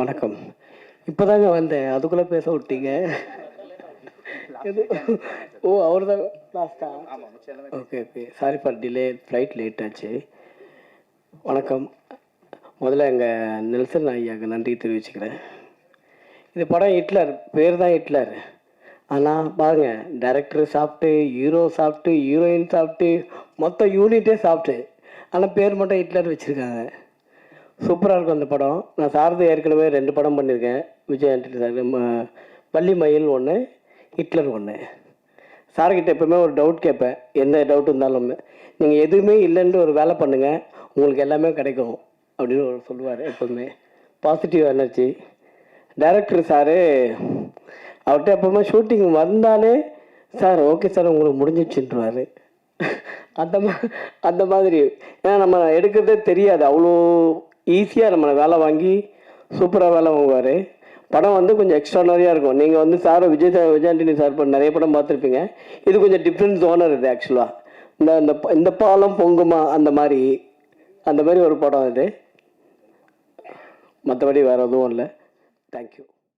வணக்கம். இப்போதாங்க வந்தேன். அதுக்குள்ளே பேச விட்டீங்க. எது? ஓ அவர் தான் லாஸ்டா okay okay sorry for delay flight late ஆச்சு. வணக்கம். முதல்ல எங்கள் நெல்சன் ஐயாவுக்கு நன்றி தெரிவிச்சுக்கிறேன். இந்த படம் ஹிட்லர் பேர் தான் ஹிட்லர். ஆனால் பாருங்க டைரக்டர் சாப்பிட்டு ஹீரோ சாப்பிட்டு ஹீரோயின் சாப்பிட்டு மொத்த யூனிட்டே சாப்பிட்டு. ஆனால் பேர் மட்டும் ஹிட்லர் வச்சுருக்காங்க. சூப்பராக இருக்கும் அந்த படம். நான் சாரதி ஏற்கனவே ரெண்டு படம் பண்ணியிருக்கேன். விஜய் ஆண்டனி சார். பள்ளி மயில் ஒன்று ஹிட்லர் ஒன்று சார்கிட்ட எப்பவுமே ஒரு டவுட் கேட்பேன். எந்த டவுட் இருந்தாலும். நீங்கள் எதுவுமே இல்லைன்னு ஒரு வேலை பண்ணுங்கள் உங்களுக்கு எல்லாமே கிடைக்கும். அப்படின்னு ஒரு சொல்லுவார் எப்போதுமே பாசிட்டிவ் எனர்ஜி டைரக்டர் சாரு அவர்கிட்ட எப்பவுமே ஷூட்டிங் வந்தாலே சார் ஓகே சார் உங்களுக்கு முடிஞ்சிச்சுன்றவார் அந்த மா அந்த மாதிரி. ஏன்னா நம்ம எடுக்கிறதே தெரியாது. அவ்வளோ ஈஸியாக நம்ம வேலை வாங்கி சூப்பராக வேலை வாங்குவார். படம் வந்து கொஞ்சம் எக்ஸ்ட்ரானரியாக இருக்கும். நீங்கள் வந்து sir Vijay sir Vijay Antony sir படம் நிறைய படம் பார்த்துருப்பீங்க. இது கொஞ்சம் டிஃப்ரெண்ட் ஜோனர் இது ஆக்சுவலாக இந்த இந்த இந்த பாலம் பொங்குமா அந்த மாதிரி அந்த மாதிரி ஒரு படம் இது மற்றபடி வேறு எதுவும் இல்லை. தேங்க்யூ